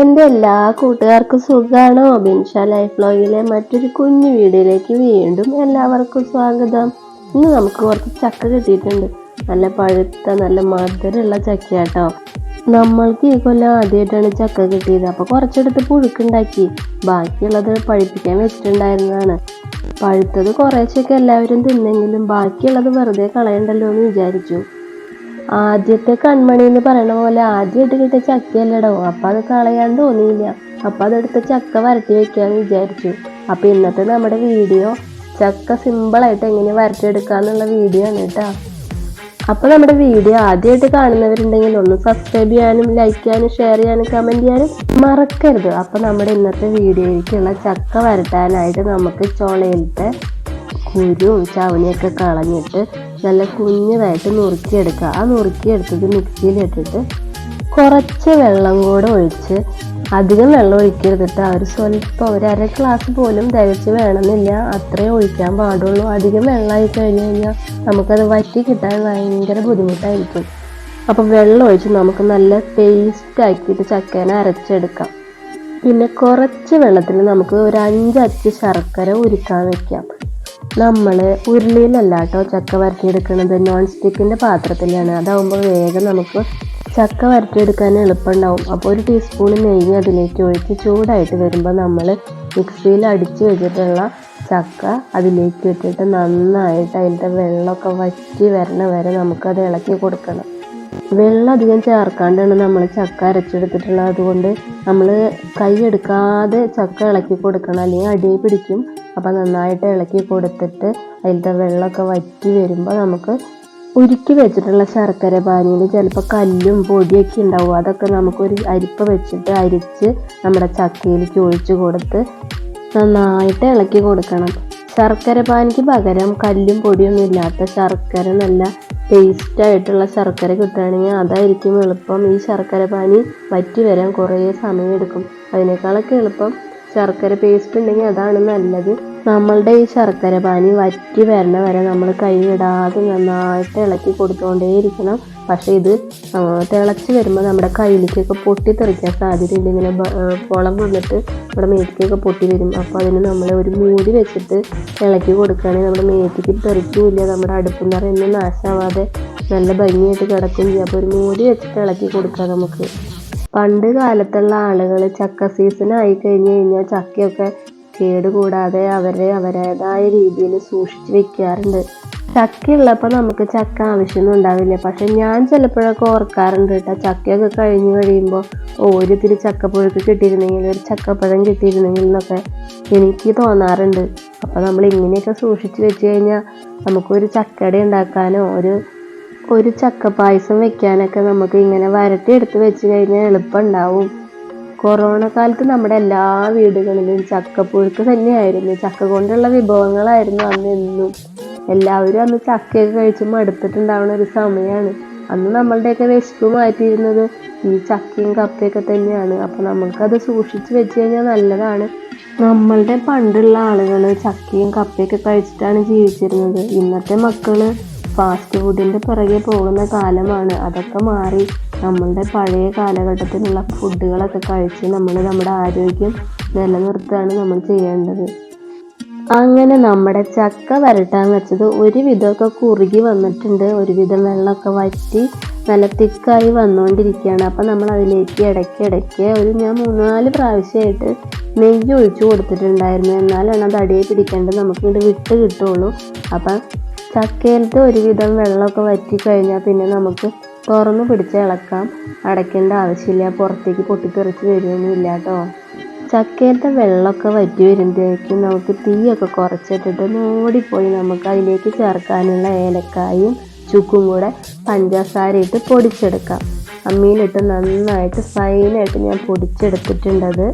എന്റെ എല്ലാ കൂട്ടുകാർക്കും സുഖമാണോ ബിൻഷ ലൈഫ് ബ്ലോഗിലെ മറ്റൊരു കുഞ്ഞു വീഡിയോയിലേക്ക് വീണ്ടും എല്ലാവർക്കും സ്വാഗതം. ഇന്ന് നമുക്ക് കുറച്ച് ചക്ക കിട്ടിയിട്ടുണ്ട്. നല്ല പഴുത്ത നല്ല മധുരമുള്ള ചക്കയാട്ടോ. നമ്മൾക്ക് ഈ കൊല്ലം ആദ്യമായിട്ടാണ് ചക്ക കിട്ടിയത്. അപ്പോൾ കുറച്ചെടുത്ത് പുഴുക്കുണ്ടാക്കി. ബാക്കിയുള്ളത് പഴുപ്പിക്കാൻ വെച്ചിട്ടുണ്ടായിരുന്നതാണ്. പഴുത്തത് കുറേശ്ശൊക്കെ എല്ലാവരും തിന്നെങ്കിലും ബാക്കിയുള്ളത് വെറുതെ കളയണ്ടല്ലോ എന്ന് വിചാരിച്ചു. ആദ്യത്തെ കൺമണി എന്ന് പറയണ പോലെ ആദ്യമായിട്ട് കിട്ടിയ ചക്കയല്ലടോ. അപ്പൊ അത് കളയാൻ തോന്നിയില്ല. അപ്പൊ അതെടുത്ത് ചക്ക വരട്ടി വെക്കാന്ന് വിചാരിച്ചു. അപ്പൊ ഇന്നത്തെ നമ്മുടെ വീഡിയോ ചക്ക സിമ്പിൾ ആയിട്ട് എങ്ങനെ വരട്ടിയെടുക്കാന്നുള്ള വീഡിയോ ആണ് കേട്ടോ. അപ്പൊ നമ്മുടെ വീഡിയോ ആദ്യമായിട്ട് കാണുന്നവരുണ്ടെങ്കിൽ ഒന്ന് സബ്സ്ക്രൈബ് ചെയ്യാനും ലൈക്ക് ചെയ്യാനും ഷെയർ ചെയ്യാനും കമന്റ് ചെയ്യാനും മറക്കരുത്. അപ്പൊ നമ്മുടെ ഇന്നത്തെ വീഡിയോയിലേക്കുള്ള ചക്ക വരട്ടാനായിട്ട് നമുക്ക് ചോളയിലത്തെ കുരുവും ചവണിയൊക്കെ കളഞ്ഞിട്ട് നല്ല കുഞ്ഞതായിട്ട് നുറുക്കിയെടുക്കുക. ആ നുറുക്കിയെടുത്തത് മിക്സിയിലിട്ടിട്ട് കുറച്ച് വെള്ളം കൂടെ ഒഴിച്ച് അധികം വെള്ളം ഒഴിക്കരുതിട്ട് അവർ സ്വല്പം ഒരു അര ഗ്ലാസ് പോലും തികച്ച് വേണമെന്നില്ല. അത്രേ ഒഴിക്കാൻ പാടുള്ളൂ. അധികം വെള്ളമായി കഴിഞ്ഞ് കഴിഞ്ഞാൽ നമുക്കത് വറ്റി കിട്ടാൻ ഭയങ്കര ബുദ്ധിമുട്ടായിരിക്കും. അപ്പം വെള്ളം ഒഴിച്ച് നമുക്ക് നല്ല പേസ്റ്റ് ആക്കിയിട്ട് ചക്കേനെ അരച്ചെടുക്കാം. പിന്നെ കുറച്ച് വെള്ളത്തിൽ നമുക്ക് ഒരു അഞ്ചച്ച് ശർക്കര ഉരുക്കാൻ വെക്കാം. നമ്മൾ ഉരുളിയിലല്ല കേട്ടോ ചക്ക വരട്ടിയെടുക്കുന്നത് നോൺ സ്റ്റിക്കിന്റെ പാത്രത്തിലാണ്. അതാവുമ്പോൾ വേഗം നമുക്ക് ചക്ക വരട്ടിയെടുക്കാൻ എളുപ്പമുണ്ടാവും. അപ്പോൾ ഒരു ടീസ്പൂൺ നെയ്യ് അതിലേക്ക് ഒഴിച്ച് ചൂടായിട്ട് വരുമ്പോൾ നമ്മൾ മിക്സിയിൽ അടിച്ച് വെച്ചിട്ടുള്ള ചക്ക അതിലേക്ക് ഇട്ടിട്ട് നന്നായിട്ട് അതിന്റെ വെള്ളമൊക്കെ വറ്റി വരണ വരെ നമുക്കത് ഇളക്കി കൊടുക്കണം. വെള്ളം അധികം ചേർക്കാണ്ടാണ് നമ്മൾ ചക്ക അരച്ചെടുത്തിട്ടുള്ളത്. അതുകൊണ്ട് നമ്മൾ കൈ എടുക്കാതെ ചക്ക ഇളക്കി കൊടുക്കണം. അല്ലെങ്കിൽ അടിയിൽ പിടിക്കും. അപ്പം നന്നായിട്ട് ഇളക്കി കൊടുത്തിട്ട് അതിലത്തെ വെള്ളമൊക്കെ വറ്റി വരുമ്പോൾ നമുക്ക് ഉരുക്കി വെച്ചിട്ടുള്ള ശർക്കര പാനിയിൽ ചിലപ്പോൾ കല്ലും പൊടിയൊക്കെ ഉണ്ടാവും. അതൊക്കെ നമുക്കൊരു അരിപ്പ വെച്ചിട്ട് അരിച്ച് നമ്മുടെ ചക്കയിലേക്ക് ഒഴിച്ച് കൊടുത്ത് നന്നായിട്ട് ഇളക്കി കൊടുക്കണം. ശർക്കര പാനിക്ക് പകരം കല്ലും പൊടിയൊന്നും ഇല്ലാത്ത ശർക്കര നല്ല ടേസ്റ്റ് ആയിട്ടുള്ള ശർക്കര കിട്ടുകയാണെങ്കിൽ അതായിരിക്കും എളുപ്പം. ഈ ശർക്കര പാനി വറ്റി വരാൻ കുറേ സമയമെടുക്കും. അതിനേക്കാളൊക്കെ എളുപ്പം ശർക്കര പേസ്റ്റ് ഉണ്ടെങ്കിൽ അതാണ് നല്ലത്. നമ്മളുടെ ഈ ശർക്കര പാനി വറ്റി വരണ വരെ നമ്മൾ കൈവിടാതെ നന്നായിട്ട് ഇളക്കി കൊടുത്തുകൊണ്ടേയിരിക്കണം പക്ഷേ ഇത് തിളച്ച് വരുമ്പോൾ നമ്മുടെ കയ്യിലേക്കൊക്കെ പൊട്ടിത്തെറിക്കാൻ സാധ്യതയുണ്ട്. ഇങ്ങനെ പൊളം വന്നിട്ട് നമ്മുടെ മേത്തേക്കൊക്കെ പൊട്ടി വരും. അപ്പോൾ അതിന് നമ്മൾ ഒരു മൂടി വെച്ചിട്ട് ഇളക്കി കൊടുക്കുകയാണെങ്കിൽ നമ്മുടെ മേത്തേക്ക് തെറിക്കില്ല. നമ്മുടെ അടുപ്പും നിറയൊന്നും നാശമാവാതെ നല്ല ഭംഗിയായിട്ട് കിടക്കും ചെയ്യും. അപ്പോൾ ഒരു മൂടി വെച്ചിട്ട് ഇളക്കി കൊടുക്കുക നമുക്ക്. പണ്ട് കാലത്തുള്ള ആളുകൾ ചക്ക സീസൺ ആയി കഴിഞ്ഞ് കഴിഞ്ഞാൽ ചക്കയൊക്കെ കേടുകൂടാതെ അവരെ അവരുടേതായ രീതിയിൽ സൂക്ഷിച്ചു വെക്കാറുണ്ട്. ചക്കയുള്ളപ്പോൾ നമുക്ക് ചക്ക ആവശ്യമൊന്നും ഉണ്ടാവില്ല. പക്ഷെ ഞാൻ ചിലപ്പോഴൊക്കെ ഓർക്കാറുണ്ട് കേട്ടോ ചക്കയൊക്കെ കഴിഞ്ഞ് കഴിയുമ്പോൾ ഓരോത്തിരി ചക്കപ്പുഴക്ക് കിട്ടിയിരുന്നെങ്കിൽ ഒരു ചക്കപ്പഴം കിട്ടിയിരുന്നെങ്കിൽ എന്നൊക്കെ എനിക്ക് തോന്നാറുണ്ട്. അപ്പോൾ നമ്മൾ ഇങ്ങനെയൊക്കെ സൂക്ഷിച്ച് വെച്ച് കഴിഞ്ഞാൽ നമുക്കൊരു ചക്കട ഉണ്ടാക്കാനോ ഒരു ഒരു ചക്ക പായസം വെക്കാനൊക്കെ നമുക്ക് ഇങ്ങനെ വരട്ടി എടുത്ത് വെച്ച് കഴിഞ്ഞാൽ എളുപ്പമുണ്ടാവും കൊറോണ കാലത്ത് നമ്മുടെ എല്ലാ വീടുകളിലും ചക്കപ്പുഴുക്ക് തന്നെയായിരുന്നു. ചക്ക കൊണ്ടുള്ള വിഭവങ്ങളായിരുന്നു അന്ന് എന്നും. എല്ലാവരും അന്ന് ചക്കയൊക്കെ കഴിച്ച് മടുത്തിട്ടുണ്ടാവുന്ന ഒരു സമയമാണ് അന്ന് നമ്മളുടെയൊക്കെ വിശപ്പ് മാറ്റിയിരുന്നത് ഈ ചക്കയും കപ്പയൊക്കെ തന്നെയാണ്. അപ്പോൾ നമുക്കത് സൂക്ഷിച്ച് വെച്ച് കഴിഞ്ഞാൽ നല്ലതാണ്. നമ്മളുടെ പണ്ടുള്ള ആളുകൾ ചക്കയും കപ്പയൊക്കെ കഴിച്ചിട്ടാണ് ജീവിച്ചിരുന്നത്. ഇന്നത്തെ മക്കൾ ഫാസ്റ്റ് ഫുഡിന്റെ പിറകെ പോകുന്ന കാലമാണ്. അതൊക്കെ മാറി നമ്മളുടെ പഴയ കാലഘട്ടത്തിലുള്ള ഫുഡുകളൊക്കെ കഴിച്ച് നമ്മൾ നമ്മുടെ ആരോഗ്യം നിലനിർത്തുകയാണ് നമ്മൾ ചെയ്യേണ്ടത്. അങ്ങനെ നമ്മുടെ ചക്ക വരട്ടാൻ വെച്ചത് ഒരുവിധമൊക്കെ കുറുകി വന്നിട്ടുണ്ട്. ഒരുവിധം വെള്ളമൊക്കെ വറ്റി നല്ല തിക്കായി വന്നുകൊണ്ടിരിക്കുകയാണ്. അപ്പം നമ്മൾ അതിലേക്ക് ഇടയ്ക്ക് ഇടയ്ക്ക് ഒരു ഞാൻ മൂന്നാൽ പ്രാവശ്യമായിട്ട് നെയ്യ് ഒഴിച്ചു കൊടുത്തിട്ടുണ്ടായിരുന്നു. എന്നാലാണ് അത് അടിയെ പിടിക്കേണ്ടത്. നമുക്ക് ഇത് വിട്ട് കിട്ടുള്ളൂ അപ്പം ചക്കയിലത്തെ ഒരുവിധം വെള്ളമൊക്കെ വറ്റി കഴിഞ്ഞാൽ പിന്നെ നമുക്ക് തുറന്ന് പിടിച്ച് ഇളക്കാം. അടയ്ക്കേണ്ട ആവശ്യമില്ല. പുറത്തേക്ക് പൊട്ടിത്തെറിച്ച് വരുമൊന്നുമില്ല കേട്ടോ. ചക്കയിലത്തെ വെള്ളമൊക്കെ വറ്റി വരുമ്പോഴേക്കും നമുക്ക് തീയൊക്കെ കുറച്ചിട്ടിട്ട് നോടിപ്പോയി നമുക്ക് അതിലേക്ക് ചേർക്കാനുള്ള ഏലക്കായും ചുക്കും കൂടെ പഞ്ചസാര ഇട്ട് പൊടിച്ചെടുക്കാം. അമ്മിയിലിട്ട് നന്നായിട്ട് ഫൈനായിട്ട് ഞാൻ പൊടിച്ചെടുത്തിട്ടുണ്ടത്.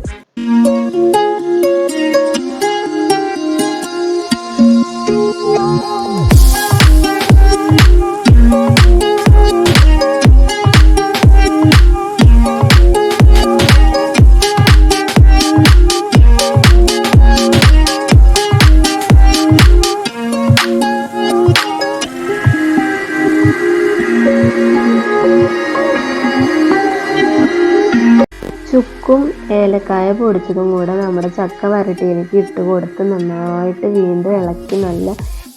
Thank. ചുക്കും ഏലക്കായ പൊടിച്ചതും കൂടെ നമ്മുടെ ചക്ക വരട്ടിയിലേക്ക് ഇട്ട് കൊടുത്ത് നന്നായിട്ട് വീണ്ടും ഇളക്കി നല്ല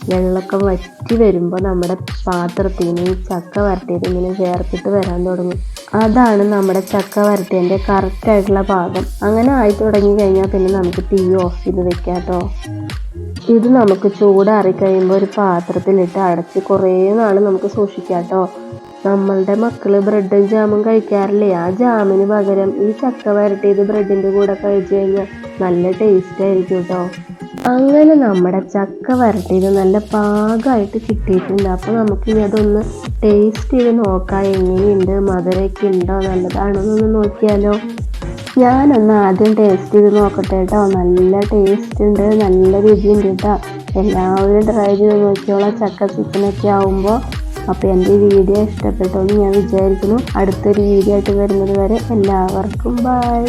വെള്ളമൊക്കെ വറ്റി വരുമ്പോൾ നമ്മുടെ പാത്രത്തിൽ നിന്ന് ഈ ചക്ക വരട്ടിയത് ഇങ്ങനെ ചേർത്തിട്ട് വരാൻ തുടങ്ങും. അതാണ് നമ്മുടെ ചക്ക വരട്ടിയതിന്റെ കറക്റ്റായിട്ടുള്ള പാകം അങ്ങനെ ആയി തുടങ്ങി കഴിഞ്ഞാൽ പിന്നെ നമുക്ക് തീ ഓഫ് ചെയ്ത് വെക്കാം ഇത് നമുക്ക് ചൂടാറി കഴിയുമ്പോൾ ഒരു പാത്രത്തിലിട്ട് അടച്ച് കുറേ നാൾ നമുക്ക് സൂക്ഷിക്കാം കേട്ടോ. നമ്മളുടെ മക്കൾ ബ്രെഡും ജാമും കഴിക്കാറില്ലേ? ആ ജാമിന് പകരം ഈ ചക്ക വരട്ടിയത് ബ്രെഡിന്റെ കൂടെ കഴിച്ചു കഴിഞ്ഞാൽ നല്ല ടേസ്റ്റ് ആയിരിക്കും കേട്ടോ അങ്ങനെ നമ്മുടെ ചക്ക വരട്ടിയത് നല്ല പാകമായിട്ട് കിട്ടിയിട്ടുണ്ട്. അപ്പോൾ നമുക്കിനി അതൊന്ന് ടേസ്റ്റ് ചെയ്ത് നോക്കാം. എങ്ങനെയുണ്ട്? മധുരയ്ക്ക് ഉണ്ടോ? നല്ലതാണോ എന്നൊന്ന് നോക്കിയാലോ. ഞാനൊന്ന് ആദ്യം ടേസ്റ്റ് ചെയ്ത് നോക്കട്ടെ കേട്ടോ നല്ല ടേസ്റ്റ് ഉണ്ട് നല്ല രുചിയുണ്ട് കേട്ടോ എല്ലാവരും ട്രൈ ചെയ്ത് നോക്കിയോളാം ചക്ക ചിക്കനൊക്കെ ആവുമ്പോൾ അപ്പോൾ എന്റെ വീഡിയോ ഇഷ്ടപ്പെട്ടോ എന്ന് ഞാൻ വിചാരിക്കുന്നു. അടുത്തൊരു വീഡിയോ ആയിട്ട് വരുന്നത് വരെ എല്ലാവർക്കും ബൈ